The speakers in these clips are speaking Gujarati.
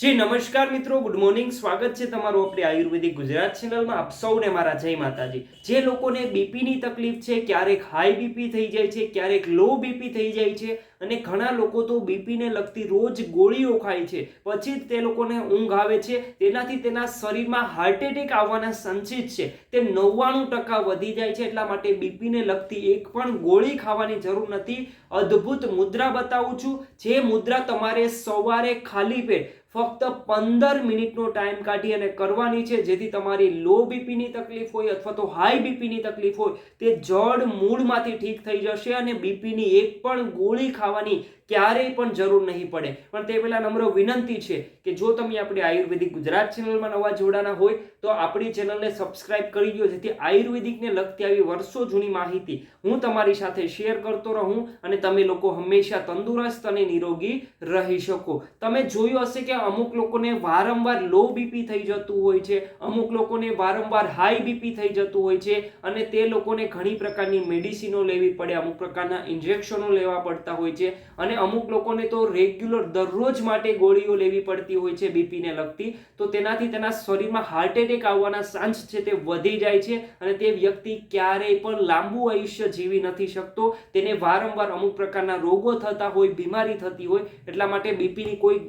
જી, નમસ્કાર મિત્રો. ગુડ મોર્નિંગ સ્વાગત છે તમારું આપણે આયુર્વેદિક ગુજરાત ચેનલમાં આપ સૌને મારા જય માતાજી. જે લોકોને બીપીની તકલીફ છે, ક્યારેક હાઈ બીપી થઈ જાય છે, ક્યારેક લો બીપી થઈ જાય છે, અને ઘણા લોકો તો બીપીને લગતી રોજ ગોળીઓ ખાય છે. પછી જ તે લોકોને ઊંઘ આવે છે. તેનાથી તેના શરીરમાં હાર્ટ એટેક આવવાના સંચિત છે. તે નવ્વાણું ટકા વધી જાય છે. એટલા માટે બીપીને લગતી એક પણ ગોળી ખાવાની જરૂર નથી. અદ્ભુત મુદ્રા બતાવું છું. જે મુદ્રા તમારે સવારે ખાલી પેટ ફક્ત પંદર મિનિટનો ટાઈમ કાઢી અને કરવાની છે. જેથી તમારી લો બીપીની તકલીફ હોય અથવા તો હાઈ બીપીની તકલીફ હોય, તે જડ મૂળમાંથી ઠીક થઈ જશે અને બીપીની એક પણ ગોળી ખાવાની ક્યારેય પણ જરૂર નહીં પડે. પણ તે પહેલા નમ્ર વિનંતી છે કે જો તમે આપણી આયુર્વેદિક ગુજરાત ચેનલમાં નવા જોડાના હોય, તો આપણી ચેનલને સબસ્ક્રાઇબ કરી દો, જેથી આયુર્વેદિકને લગતી આવી વર્ષો જૂની માહિતી હું તમારી સાથે શેર કરતો રહું અને તમે લોકો હંમેશા તંદુરસ્ત અને નિરોગી રહી શકો. તમે જોયું હશે કે અમુક લોકોને વારંવાર લો બીપી થઈ જતું હોય છે, અમુક લોકોને વારંવાર હાઈ બીપી થઈ જતું હોય છે, અને તે લોકોને ઘણી પ્રકારની મેડિસિનો લેવી પડે, અમુક પ્રકારના ઇન્જેક્શનો લેવા પડતા હોય છે, અને અમુક લોકોને તો રેગ્યુલર દરરોજ માટે ગોળીઓ લેવી પડતી હોય છે બીપીને લગતી. તો તેનાથી તેના શરીરમાં હાર્ટ એટેક આવવાના ચાન્સ છે તે વધી જાય છે અને તે વ્યક્તિ ક્યારેય પણ લાંબુ આયુષ્ય જીવી નથી શકતો. તેને વારંવાર અમુક પ્રકારના રોગો થતા હોય, બીમારી થતી હોય, એટલા માટે બીપીની કોઈ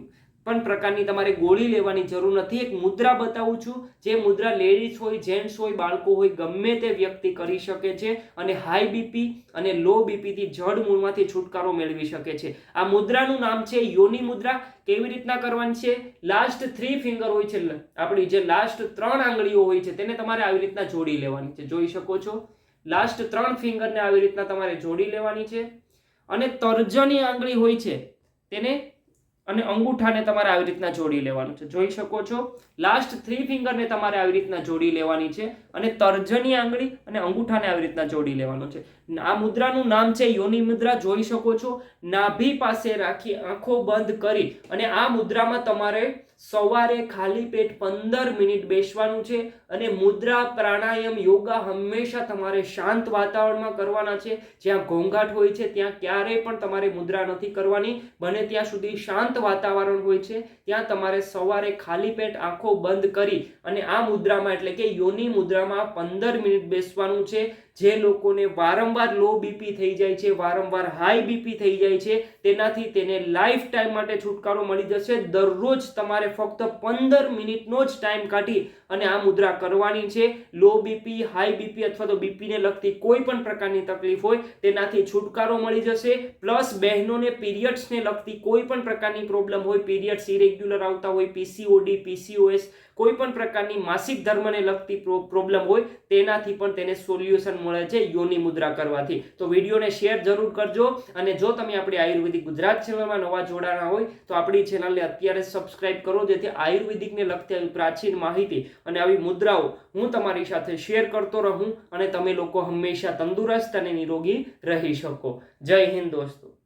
પણ પ્રકારની તમારે ગોળી લેવાની જરૂર નથી. એક મુદ્રા બતાવું છું. જે મુદ્રા લેડીઝ હોય, જેન્ટ્સ હોય, બાળકો હોય, ગમે તે વ્યક્તિ કરી શકે છે અને હાઈ બીપી અને લો બીપીથી જડ મૂળમાંથી છુટકારો મેળવી શકે છે. આ મુદ્રાનું નામ છે યોની મુદ્રા. કેવી રીતના કરવાની છે? લાસ્ટ થ્રી ફિંગર હોય છે. આપણી જે લાસ્ટ ત્રણ આંગળીઓ હોય છે, તેને તમારે આવી રીતના જોડી લેવાની છે. જોઈ શકો છો? લાસ્ટ ત્રણ ફિંગરને આવી રીતના તમારે જોડી લેવાની છે. અને તર્જની આંગળી હોય છે, તેને અને અંગૂઠાને તમારે આવી રીતના જોડી લેવાનું છે. જોઈ શકો છો લાસ્ટ થ્રી ફિંગરને તમારે આવી રીતના જોડી લેવાની છે અને તર્જની આંગળી અને અંગૂઠાને આવી રીતના જોડી લેવાનું છે. આ મુદ્રાનું નામ છે યોની મુદ્રા, જોઈ શકો છો. નાભી પાસે રાખી આંખો બંધ કરી અને આ મુદ્રામાં તમારે સવારે ખાલી પેટ પંદર મિનિટ બેસવાનું છે અને મુદ્રા, પ્રાણાયામ, યોગા હંમેશા તમારે શાંત વાતાવરણમાં કરવાના છે. જ્યાં ઘોંઘાટ હોય છે, ત્યાં ક્યારેય પણ તમારે મુદ્રા નથી કરવાની. બને ત્યાં સુધી શાંત વાતાવરણ હોય છે, ત્યાં તમારે સવારે ખાલી પેટ આંખો બંધ કરી અને આ મુદ્રામાં એટલે કે યોની મુદ્રામાં પંદર મિનિટ બેસવાનું છે, જે લોકોને વારંવાર લો બીપી થઈ જાય છે, વારંવાર હાઈ બીપી થઈ જાય છે, તેનાથી તેને લાઈફ ટાઈમ માટે છુટકારો મળી જશે. દરરોજ તમારે ફક્ત પંદર મિનિટનો જ ટાઈમ કાઢી અને આ મુદ્રા કરવાની છે. લો બીપી હાઈ બીપી અથવા તો બીપીને લગતી કોઈ પણ પ્રકારની તકલીફ હોય, તેનાથી છુટકારો મળી જશે. પ્લસ બહેનોને પીરિયડ્સને લગતી કોઈ પણ પ્રકારની પ્રોબ્લેમ હોય પીરિયડ્સ ઇરેગ્યુલર આવતા હોય પીસીઓડી પીસીઓએસ કોઈ પણ પ્રકારની માસિક ધર્મને લગતી પ્રોબ્લેમ હોય, તેનાથી પણ તેને સોલ્યુશન મળે છે યોની મુદ્રા કરવાથી. તો વિડીયોને શેર જરૂર કરજો અને જો તમે આપણી આયુર્વેદિક ગુજરાત ચેનલમાં નવા જોડાણા હોય, તો આપણી ચેનલને અત્યારે સબસ્ક્રાઇબ કરો, જેથી આયુર્વેદિકને લગતી આવી પ્રાચીન માહિતી અને આવી મુદ્રાઓ હું તમારી સાથે શેર કરતો રહું અને તમે લોકો હંમેશા તંદુરસ્ત અને નિરોગી રહી શકો. જય હિન્દ દોસ્તો.